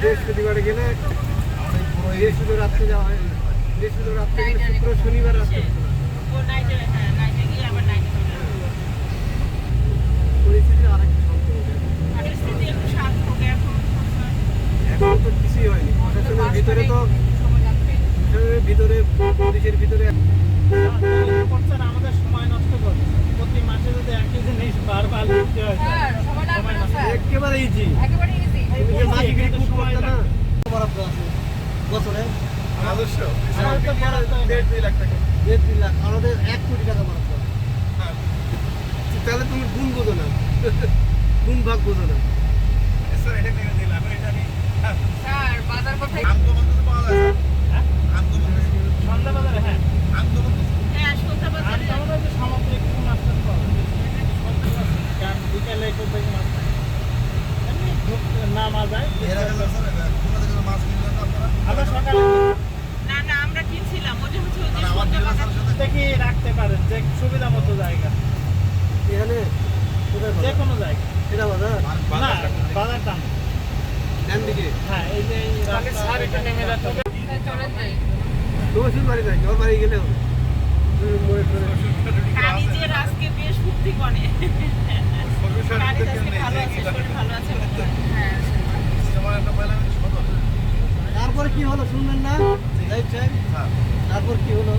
বৃহস্পতিবারে গেলে বৃহস্পতি রাত্রে যাওয়া হয়। বৃহস্পতি রাত্রে গেলে শুক্র শনিবার রাত্রে একটু হোক এখন এখন তো কিছুই হয়নি। প্রশাসনের ভিতরে তো ভিতরে পুলিশের ভিতরে আমাদের সময় নষ্ট করছে প্রতি মাসে যদি একই জিনিস বারবার হয় একেবারে ইজি একেবারে ইজি তুমি যে মাসিক কিন্তু রিপোর্ট সময় করতে না লাগে। বরাদ্দ আছে বছরে। আদর্শ আমার তো বরাদ্দ হয়। না। দেড় দুই লাখ টাকা। দেড় দুই লাখ। আমাদের এক কোটি টাকা বরাদ্দ হ্যাঁ। তাহলে তুমি গুণ বোঝো না। গুণ ভাগ বোঝো না। স্যার এটা নিয়ে দিলাম এটা নিয়ে হ্যাঁ। স্যার বাজার কোথায়? আমগো বন্ধু পাওয়া যায় হ্যাঁ? বন্ধু হ্যাঁ আমগো বন্ধু হ্যাঁ সন্ধ্যা বাজারে। আমাদের যে সামুদ্রিক কোনো মাছ পাওয়া যায় কারণ বিকেলে একটু থেকে মাছ ঢুক- নামা যায় পারেন যে সুবিধা মতো জায়গা। এখানে যে কোনো জায়গা। এটা বাজার? না বাজারটা না। ডান দিকে? হ্যাঁ এই যে এই রাস্তা এটা নেমে যাচ্ছে চলে যাই রসুন বাড়ি যায় ওর বাড়ি গেলেও মোড়ে টোড়ে আজকে বেশ ফুর্তি করে কানি সদর তারপরে কি হলো শুনবেন না? তারপর কি হলো?